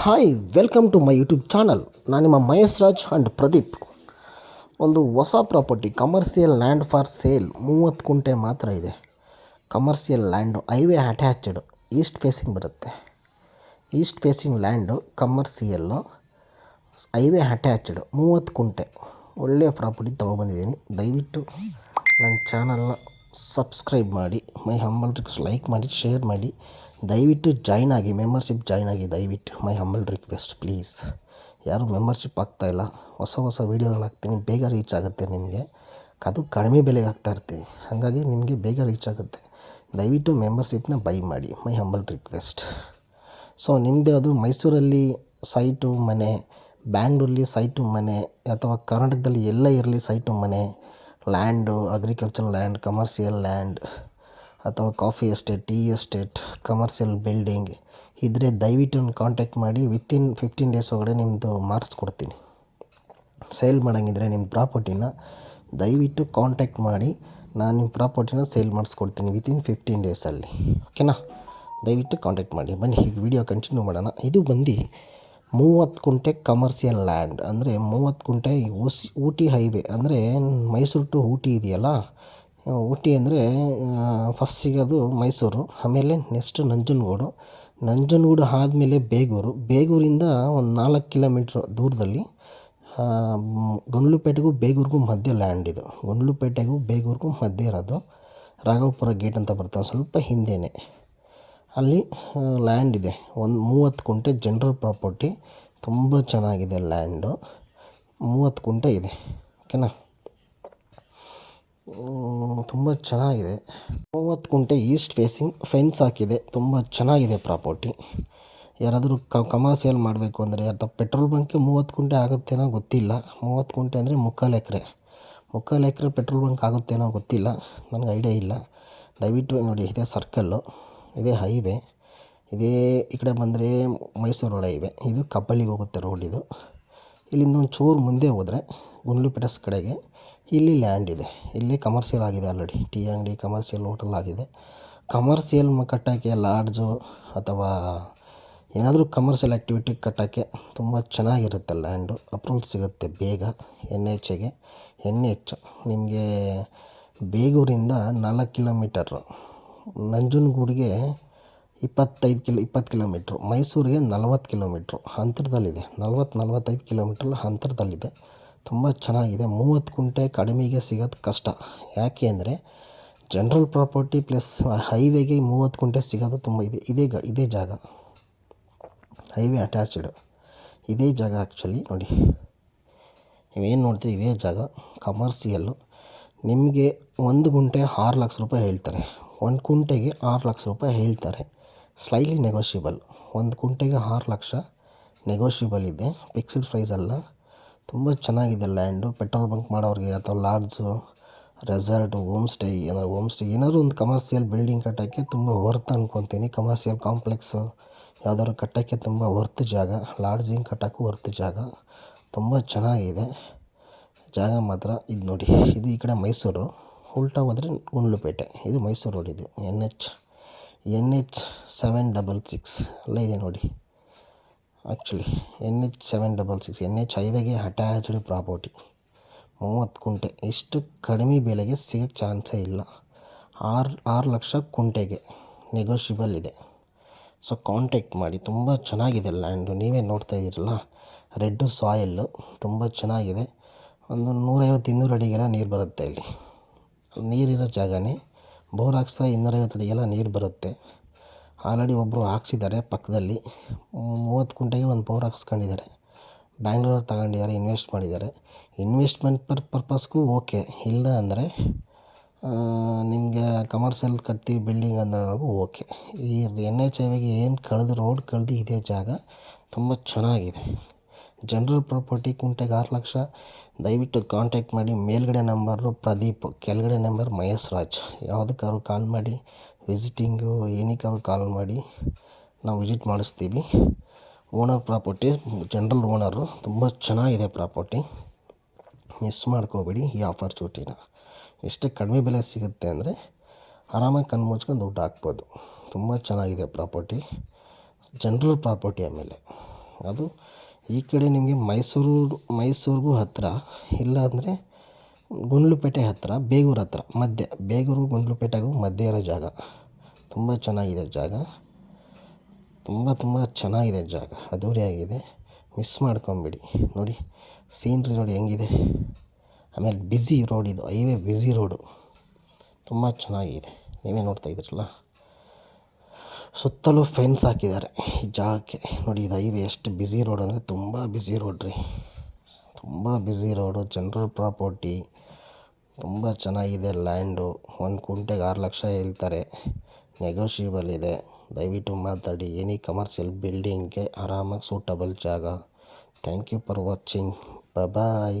Hi welcome to my YouTube channel ನಾನು ನಿಮ್ಮ Mahesh Raj and Pradeep. ಒಂದು ಹೊಸ property commercial land for sale ಮೂವತ್ತು ಕುಂಟೆ ಮಾತ್ರ ಇದೆ. Commercial land highway attached east facing ಬರುತ್ತೆ. East facing land commercial highway attached ಮೂವತ್ತು ಕುಂಟೆ. ಒಳ್ಳೆಯ ಪ್ರಾಪರ್ಟಿ ತೊಗೊಬಂದಿದ್ದೀನಿ ದಯವಿಟ್ಟು ನನ್ನ ಚಾನಲ್ನ ಸಬ್ಸ್ಕ್ರೈಬ್ ಮಾಡಿ, ಮೈ ಹಂಬಲ್ ರಿಕ್ವೆಸ್ಟ್ ಲೈಕ್ ಮಾಡಿ ಶೇರ್ ಮಾಡಿ. ದಯವಿಟ್ಟು ಜಾಯ್ನ್ ಆಗಿ ಮೆಂಬರ್ಶಿಪ್ ಜಾಯ್ನ್ ಆಗಿ ದಯವಿಟ್ಟು ಮೈ ಹಂಬಲ್ ರಿಕ್ವೆಸ್ಟ್ ಪ್ಲೀಸ್ ಯಾರೂ ಮೆಂಬರ್ಶಿಪ್ ಆಗ್ತಾಯಿಲ್ಲ ಹೊಸ ಹೊಸ ವೀಡಿಯೋಗಳು ಹಾಕ್ತೀನಿ, ಬೇಗ ರೀಚ್ ಆಗುತ್ತೆ ನಿಮಗೆ. ಅದು ಕಡಿಮೆ ಬೆಲೆಗೆ ಆಗ್ತಾ ಇರ್ತೀವಿ ಹಾಗಾಗಿ ನಿಮಗೆ ಬೇಗ ರೀಚ್ ಆಗುತ್ತೆ. ದಯವಿಟ್ಟು ಮೆಂಬರ್ಶಿಪ್ನ ಬೈ ಮಾಡಿ, ಮೈ ಹಂಬಲ್ ರಿಕ್ವೆಸ್ಟ್ ಸೊ ನಿಮ್ಮದೇ ಅದು ಮೈಸೂರಲ್ಲಿ ಸೈಟು ಮನೆ ಬ್ಯಾಂಗ್ಳೂರಲ್ಲಿ ಸೈಟು ಮನೆ, ಅಥವಾ ಕರ್ನಾಟಕದಲ್ಲಿ ಎಲ್ಲ ಇರಲಿ ಸೈಟು ಮನೆ land agriculture land commercial land ಅಥವಾ coffee estate tea estate commercial building ಇದ್ದರೆ ದಯವಿಟ್ಟು ನನ್ನ ಕಾಂಟ್ಯಾಕ್ಟ್ ಮಾಡಿ ವಿತಿನ್ ಫಿಫ್ಟೀನ್ ಡೇಸ್ ಒಳಗಡೆ ನಿಮ್ಮದು ಮಾರ್ಕ್ಸ್ ಕೊಡ್ತೀನಿ. ಸೇಲ್ ಮಾಡೋಂಗಿದ್ರೆ ನಿಮ್ಮ ಪ್ರಾಪರ್ಟಿನ ದಯವಿಟ್ಟು ಕಾಂಟ್ಯಾಕ್ಟ್ ಮಾಡಿ ನಾನು ನಿಮ್ಮ ಪ್ರಾಪರ್ಟಿನ ಸೇಲ್ ಮಾಡಿಸ್ಕೊಡ್ತೀನಿ ವಿತಿನ್ ಫಿಫ್ಟೀನ್ ಡೇಸಲ್ಲಿ ಓಕೆನಾ ದಯವಿಟ್ಟು ಕಾಂಟ್ಯಾಕ್ಟ್ ಮಾಡಿ. ಬನ್ನಿ, ಈಗ ವಿಡಿಯೋ ಕಂಟಿನ್ಯೂ ಮಾಡೋಣ. ಇದು ಬಂದು ಮೂವತ್ತು ಕುಂಟೆ ಕಮರ್ಷಿಯಲ್ ಲ್ಯಾಂಡ್ ಅಂದರೆ ಮೂವತ್ತು ಕುಂಟೆ ಉಸಿ ಊಟಿ ಹೈವೇ ಅಂದರೆ ಮೈಸೂರು ಟು ಊಟಿ ಇದೆಯಲ್ಲ? ಊಟಿ ಅಂದರೆ ಫಸ್ಟ್ ಸಿಗೋದು ಮೈಸೂರು, ಆಮೇಲೆ ನೆಕ್ಸ್ಟ್ ನಂಜನಗೂಡು. ನಂಜನಗೂಡು ಆದಮೇಲೆ ಬೇಗೂರು. ಬೇಗೂರಿಂದ ಒಂದು ನಾಲ್ಕು ಕಿಲೋಮೀಟ್ರ್ ದೂರದಲ್ಲಿ ಗುಂಡ್ಲುಪೇಟೆಗೂ ಬೇಗೂರಿಗೂ ಮಧ್ಯ ಲ್ಯಾಂಡ್ ಇದು. ಗುಂಡ್ಲುಪೇಟೆಗೂ ಬೇಗೂರಿಗೂ ಮಧ್ಯ ಇರೋದು. ರಾಘವಪುರ ಗೇಟ್ ಅಂತ ಬರ್ತಾವೆ ಸ್ವಲ್ಪ ಹಿಂದೆಯೇ ಅಲ್ಲಿ ಲ್ಯಾಂಡ್ ಇದೆ. ಒಂದು ಮೂವತ್ತು ಕುಂಟೆ ಜನರಲ್ ಪ್ರಾಪರ್ಟಿ ತುಂಬ ಚೆನ್ನಾಗಿದೆ ಲ್ಯಾಂಡು ಮೂವತ್ತು ಕುಂಟೆ ಇದೆ. ಓಕೆನಾ? ತುಂಬ ಚೆನ್ನಾಗಿದೆ. ಮೂವತ್ತು ಕುಂಟೆ ಈಸ್ಟ್ ಫೇಸಿಂಗ್ ಫೆನ್ಸ್ ಹಾಕಿದೆ. ತುಂಬ ಚೆನ್ನಾಗಿದೆ ಪ್ರಾಪರ್ಟಿ ಯಾರಾದರೂ ಕ ಕಮರ್ಷಿಯಲ್ ಮಾಡಬೇಕು ಅಂದರೆ ಅಥವಾ ಪೆಟ್ರೋಲ್ ಬಂಕ್ಗೆ ಮೂವತ್ತು ಕುಂಟೆ ಆಗುತ್ತೇನೋ ಗೊತ್ತಿಲ್ಲ. ಮೂವತ್ತು ಕುಂಟೆ ಅಂದರೆ ಮುಕ್ಕಾಲು ಎಕರೆ. ಮುಕ್ಕಾಲು ಎಕರೆ ಪೆಟ್ರೋಲ್ ಬಂಕ್ ಆಗುತ್ತೇನೋ ಗೊತ್ತಿಲ್ಲ. ನನಗೆ ಐಡಿಯಾ ಇಲ್ಲ. ದಯವಿಟ್ಟು ನೋಡಿ, ಇದೆ ಸರ್ಕಲ್ಲು ಇದೇ ಹೈವೇ ಇದೇ ಈ ಕಡೆ ಬಂದರೆ ಮೈಸೂರು ರೋಡ್ ಹೈವೇ ಇದು ಕಬ್ಬಳ್ಳಿಗೆ ಹೋಗುತ್ತೆ ರೋಡ್ ಇದು. ಇಲ್ಲಿಂದ ಒಂದು ಚೂರು ಮುಂದೆ ಹೋದರೆ ಗುಂಡ್ಲುಪೇಟೆ ಕಡೆಗೆ ಇಲ್ಲಿ ಲ್ಯಾಂಡ್ ಇದೆ. ಇಲ್ಲಿ ಕಮರ್ಷಿಯಲ್ ಆಗಿದೆ ಆಲ್ರೆಡಿ ಟೀ ಅಂಗಡಿ ಕಮರ್ಷಿಯಲ್ ಹೋಟೆಲ್ ಆಗಿದೆ. ಕಮರ್ಷಿಯಲ್ ಕಟ್ಟೋಕ್ಕೆ ಲಾಡ್ಜು ಅಥವಾ ಏನಾದರೂ ಕಮರ್ಷಿಯಲ್ ಆ್ಯಕ್ಟಿವಿಟಿ ಕಟ್ಟೋಕ್ಕೆ ತುಂಬ ಚೆನ್ನಾಗಿರುತ್ತೆ ಲ್ಯಾಂಡು ಅಪ್ರೂವಲ್ ಸಿಗುತ್ತೆ ಬೇಗ ಎನ್ ಎಚ್ಗೆ ಎನ್ ಎಚ್ ನಿಮಗೆ ಬೇಗೂರಿಂದ ನಾಲ್ಕು ಕಿಲೋಮೀಟರು ನಂಜನಗೂಡಿಗೆ ಇಪ್ಪತ್ತೈದು ಕಿಲೋ, ಇಪ್ಪತ್ತು ಕಿಲೋಮೀಟ್ರು, ಮೈಸೂರಿಗೆ ನಲವತ್ತು ಕಿಲೋಮೀಟ್ರು ಅಂತರದಲ್ಲಿದೆ ನಲ್ವತ್ತು, ನಲವತ್ತೈದು ಕಿಲೋಮೀಟ್ರ್ ಅಂತರದಲ್ಲಿದೆ ತುಂಬ ಚೆನ್ನಾಗಿದೆ. ಮೂವತ್ತು ಕುಂಟೆ ಕಡಿಮೆಗೆ ಸಿಗೋದು ಕಷ್ಟ. ಯಾಕೆ ಅಂದರೆ ಜನ್ರಲ್ ಪ್ರಾಪರ್ಟಿ ಪ್ಲಸ್ ಹೈವೇಗೆ ಮೂವತ್ತು ಕುಂಟೆ ಸಿಗೋದು ತುಂಬ ಇದೆ. ಇದೇ ಗ, ಇದೇ ಜಾಗ. Highway attached. ಇದೇ ಜಾಗ ಆ್ಯಕ್ಚುಲಿ ನೋಡಿ. ನೀವೇನು ನೋಡ್ತೀವಿ ಇದೇ ಜಾಗ. ಕಮರ್ಷಿಯಲ್ಲು ನಿಮಗೆ ಒಂದು ಗುಂಟೆ ಆರು ಲಕ್ಷ ರೂಪಾಯಿ ಹೇಳ್ತಾರೆ. ಒಂದು ಕುಂಟೆಗೆ ಆರು ಲಕ್ಷ ರೂಪಾಯಿ ಹೇಳ್ತಾರೆ. ಸ್ಲೈಲಿ ನೆಗೋಷಿಯಬಲ್ ಒಂದು ಕುಂಟೆಗೆ ಆರು ಲಕ್ಷ ನೆಗೋಷಿಯಬಲ್ ಇದೆ. ಫಿಕ್ಸ್ಡ್ ಪ್ರೈಸ್ ಅಲ್ಲ. ತುಂಬ ಚೆನ್ನಾಗಿದೆ ಲ್ಯಾಂಡು ಪೆಟ್ರೋಲ್ ಬಂಕ್ ಮಾಡೋರಿಗೆ ಅಥವಾ ಲಾಡ್ಜು ರೆಸಾರ್ಟು ಹೋಮ್ ಸ್ಟೇ ಏನಾದ್ರು ಹೋಮ್ ಸ್ಟೇ ಏನಾದ್ರು ಒಂದು ಕಮರ್ಷಿಯಲ್ ಬಿಲ್ಡಿಂಗ್ ಕಟ್ಟೋಕ್ಕೆ ತುಂಬ ವರ್ತ್ ಅಂದ್ಕೊತೀನಿ ಕಮರ್ಷಿಯಲ್ ಕಾಂಪ್ಲೆಕ್ಸು ಯಾವ್ದಾದ್ರು ಕಟ್ಟೋಕ್ಕೆ ತುಂಬ ವರ್ತ್ ಜಾಗ. ಲಾಡ್ಜಿಂಗ್ ಕಟ್ಟೋಕ್ಕೂ ವರ್ತ್ ಜಾಗ. ತುಂಬ ಚೆನ್ನಾಗಿದೆ. ಜಾಗ ಮಾತ್ರ ಇದು ನೋಡಿ. ಇದು ಈ ಕಡೆ ಮೈಸೂರು. ಉಲ್ಟಾ ಹೋದರೆ ಗುಂಡ್ಲುಪೇಟೆ ಇದು ಮೈಸೂರು ರೋಡ್ ಇದು. N H N H seven double six. ಅಲ್ಲೇ ಇದೆ ನೋಡಿ. Actually N H seven double six N H ಹೈವೇಗೆ attached property ಮೂವತ್ತು ಕುಂಟೆ. ಇಷ್ಟು ಕಡಿಮೆ ಬೆಲೆಗೆ ಸಿಗೋಕ್ಕೆ ಚಾನ್ಸೇ ಇಲ್ಲ. ಆರು ಆರು ಲಕ್ಷ ಕುಂಟೆಗೆ ನೆಗೋಷಿಯಬಲ್ ಇದೆ. ಸೊ ಕಾಂಟ್ಯಾಕ್ಟ್ ಮಾಡಿ. ತುಂಬ ಚೆನ್ನಾಗಿದೆ ಲ್ಯಾಂಡು ನೀವೇ ನೋಡ್ತಾ ಇದ್ದೀರಲ್ಲ? ರೆಡ್ಡು ಸಾಯಿಲ್ಲು ತುಂಬ ಚೆನ್ನಾಗಿದೆ. ಒಂದು ನೂರೈವತ್ತು ಇನ್ನೂರು ಅಡಿಗೆಲ್ಲ ನೀರು ಬರುತ್ತೆ ಇಲ್ಲಿ. ನೀರಿರೋ ಜಾಗನೇ ಬೋರ್ ಹಾಕ್ಸ್ತಾ ಇನ್ನೂರೈವತ್ತು ಅಡಿಗೆಲ್ಲ ನೀರು ಬರುತ್ತೆ. ಆಲ್ರೆಡಿ ಒಬ್ಬರು ಹಾಕ್ಸಿದ್ದಾರೆ ಪಕ್ಕದಲ್ಲಿ. ಮೂವತ್ತು ಕುಂಟೆಗೆ ಒಂದು ಬೋರ್ ಹಾಕ್ಸ್ಕೊಂಡಿದ್ದಾರೆ. ಬ್ಯಾಂಗ್ಳೂರಲ್ಲಿ ತಗೊಂಡಿದ್ದಾರೆ, ಇನ್ವೆಸ್ಟ್ ಮಾಡಿದ್ದಾರೆ. ಇನ್ವೆಸ್ಟ್ಮೆಂಟ್ ಪರ್ ಪರ್ಪಸ್ಗೂ ಓಕೆ. ಇಲ್ಲ ಅಂದರೆ ನಿಮಗೆ ಕಮರ್ಷಿಯಲ್ ಕಟ್ತೀವಿ ಬಿಲ್ಡಿಂಗ್ ಅಂದಾಗೂ ಓಕೆ. ಈ ಎನ್ ಎಚ್ ಹೈವೇಗೆ ಏನು ಕಳೆದು ರೋಡ್ ಕಳೆದು ಇದೇ ಜಾಗ, ತುಂಬ ಚೆನ್ನಾಗಿದೆ. ಜನರಲ್ ಪ್ರಾಪರ್ಟಿ ಕುಂಟೆಗೆ ಆರು ಲಕ್ಷ ದಯವಿಟ್ಟು ಕಾಂಟ್ಯಾಕ್ಟ್ ಮಾಡಿ. ಮೇಲ್ಗಡೆ ನಂಬರು ಪ್ರದೀಪ್, ಕೆಳಗಡೆ ನಂಬರ್ ಮಹೇಶ್ ರಾಜ್. ಯಾವುದಕ್ಕಾದ್ರು ಕಾಲ್ ಮಾಡಿ ವಿಸಿಟಿಂಗು ಏನಕ್ಕಾದ್ರು ಕಾಲ್ ಮಾಡಿ, ನಾವು ವಿಸಿಟ್ ಮಾಡಿಸ್ತೀವಿ. ಓನರ್ ಪ್ರಾಪರ್ಟಿ ಜನರಲ್ ಓನರು ತುಂಬ ಚೆನ್ನಾಗಿದೆ ಪ್ರಾಪರ್ಟಿ ಮಿಸ್ ಮಾಡ್ಕೋಬೇಡಿ ಈ ಆಪರ್ಚುನಿಟಿನ ಎಷ್ಟು ಕಡಿಮೆ ಬೆಲೆ ಸಿಗುತ್ತೆ ಅಂದರೆ ಆರಾಮಾಗಿ ಕಣ್ಣು ಮುಚ್ಕೊಂಡು ದುಡ್ಡು ಹಾಕ್ಬೋದು. ತುಂಬ ಚೆನ್ನಾಗಿದೆ ಪ್ರಾಪರ್ಟಿ ಜನರಲ್ ಪ್ರಾಪರ್ಟಿ ಆಮೇಲೆ. ಅದು ಈ ಕಡೆ ನಿಮಗೆ ಮೈಸೂರು, ಮೈಸೂರಿಗೂ ಹತ್ತಿರ ಇಲ್ಲಾಂದರೆ ಗುಂಡ್ಲುಪೇಟೆ ಹತ್ತಿರ ಬೇಗೂರು ಹತ್ತಿರ ಮಧ್ಯ, ಬೇಗೂರು, ಗುಂಡ್ಲುಪೇಟೆಗೂ ಮಧ್ಯೆ ಇರೋ ಜಾಗ. ತುಂಬ ಚೆನ್ನಾಗಿದೆ ಜಾಗ. ತುಂಬ ತುಂಬ ಚೆನ್ನಾಗಿದೆ ಜಾಗ. ಅದ್ದೂರಿಯಾಗಿದೆ ಮಿಸ್ ಮಾಡ್ಕೊಂಬೇಡಿ. ನೋಡಿ ಸೀನ್ರಿ ನೋಡಿ ಹೆಂಗಿದೆ. ಆಮೇಲೆ ಬ್ಯುಸಿ ರೋಡ್ ಇದು ಹೈವೇ ಬ್ಯುಸಿ ರೋಡು ತುಂಬ ಚೆನ್ನಾಗಿದೆ. ನೀವೇ ನೋಡ್ತಾ ಇದ್ದೀರಲ್ಲ? ಸುತ್ತಲೂ ಫೆನ್ಸ್ ಹಾಕಿದ್ದಾರೆ. ಈ ಜಾಗಕ್ಕೆ ನೋಡಿ ಇದು ಹೈವೇ ಎಷ್ಟು ಬ್ಯುಸಿ ರೋಡ್ ಅಂದರೆ ತುಂಬ ಬ್ಯುಸಿ ರೋಡ್ ರೀ. ತುಂಬ ಬ್ಯುಸಿ ರೋಡು ಜನರಲ್ ಪ್ರಾಪರ್ಟಿ ತುಂಬ ಚೆನ್ನಾಗಿದೆ ಲ್ಯಾಂಡು ಒಂದು ಕುಂಟೆಗೆ ಆರು ಲಕ್ಷ ಹೇಳ್ತಾರೆ. ನೆಗೋಷಿಯಬಲ್ ಇದೆ. ದಯವಿಟ್ಟು ಮಾತಾಡಿ. ಎನಿ ಕಮರ್ಷಿಯಲ್ ಬಿಲ್ಡಿಂಗ್ಗೆ ಆರಾಮಾಗಿ ಸೂಟಬಲ್ ಜಾಗ. Thank you for watching bye